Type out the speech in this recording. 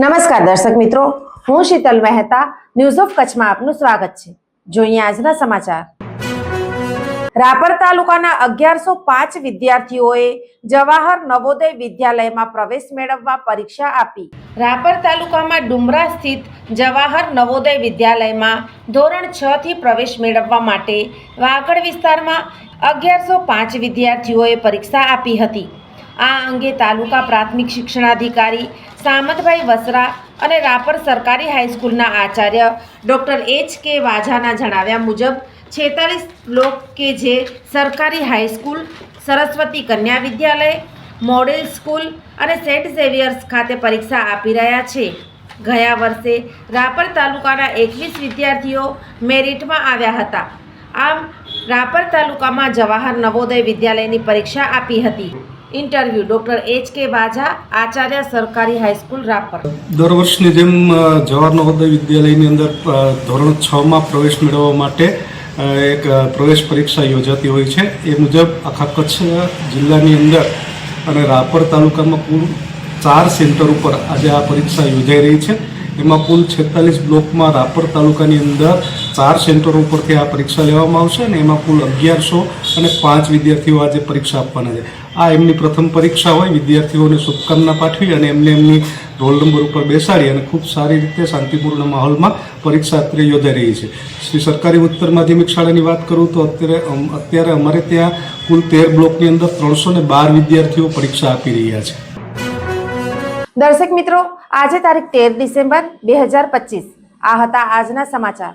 નમસ્કાર દર્શક મિત્રો, હું શીતલ મહેતા ન્યૂઝ ઓફ કચ્છમાં આપનું સ્વાગત છે. જોઈએ આજના સમાચાર. રાપર તાલુકાના અગિયારસો પાંચ વિદ્યાર્થીઓએ જવાહર નવોદય વિદ્યાલયમાં પ્રવેશ મેળવવા પરીક્ષા આપી. રાપર તાલુકામાં ડુમરા સ્થિત જવાહર નવોદય વિદ્યાલયમાં ધોરણ છ થી પ્રવેશ મેળવવા માટે વાગડ વિસ્તારમાં અગિયારસો પાંચ વિદ્યાર્થીઓએ પરીક્ષા આપી હતી. આ અંગે તાલુકા પ્રાથમિક શિક્ષણાધિકારી સામતભાઈ વસરા અને રાપર સરકારી હાઈસ્કૂલના આચાર્ય ડૉક્ટર એચ કે વાઝાના જણાવ્યા મુજબ, છેતાલીસ બ્લોક કે જે સરકારી high school, Saraswati Kanya Vidyalaya, model school અને સેન્ટ ઝેવિયર્સ ખાતે પરીક્ષા આપી રહ્યા છે. ગયા વર્ષે રાપર તાલુકાના એકવીસ વિદ્યાર્થીઓ મેરિટમાં આવ્યા હતા. આમ, રાપર તાલુકામાં જવાહર નવોદય વિદ્યાલયની પરીક્ષા આપી હતી. Interview doctor H K Vaja, Acharya સરકારી હાઈસ્કૂલ રાપર. દર વર્ષની જેમ જવાહર નવોદય વિદ્યાલયની અંદર ધોરણ છમાં પ્રવેશ મેળવવા માટે એક પ્રવેશ પરીક્ષા યોજાતી હોય છે. એ મુજબ આખા કચ્છ જિલ્લાની અંદર અને રાપર તાલુકામાં કુલ ચાર સેન્ટર ઉપર આજે આ પરીક્ષા યોજાઈ રહી છે. એમાં કુલ છેતાલીસ બ્લોકમાં રાપર તાલુકાની અંદર ચાર સેન્ટરો ઉપરથી આ પરીક્ષા લેવામાં આવશે અને એમાં કુલ અગિયારસો અને પાંચ વિદ્યાર્થીઓ આજે પરીક્ષા આપવાના છે. આ એમની પ્રથમ પરીક્ષા હોય, વિદ્યાર્થીઓને શુભકામના પાઠવી અને એમને એમની રોલ નંબર ઉપર બેસાડી અને ખૂબ સારી રીતે શાંતિપૂર્ણ માહોલમાં પરીક્ષા અત્યારે યોજાઈ રહી છે. શ્રી સરકારી ઉત્તર માધ્યમિક શાળાની વાત કરું તો અત્યારે અત્યારે અમારે ત્યાં કુલ તેર બ્લોકની અંદર ત્રણસો ને બાર વિદ્યાર્થીઓ પરીક્ષા આપી રહ્યા છે. દર્શક મિત્રો, આજે તારીખ તેર ડિસેમ્બર બે હજાર પચીસ. આ હતા આજના સમાચાર.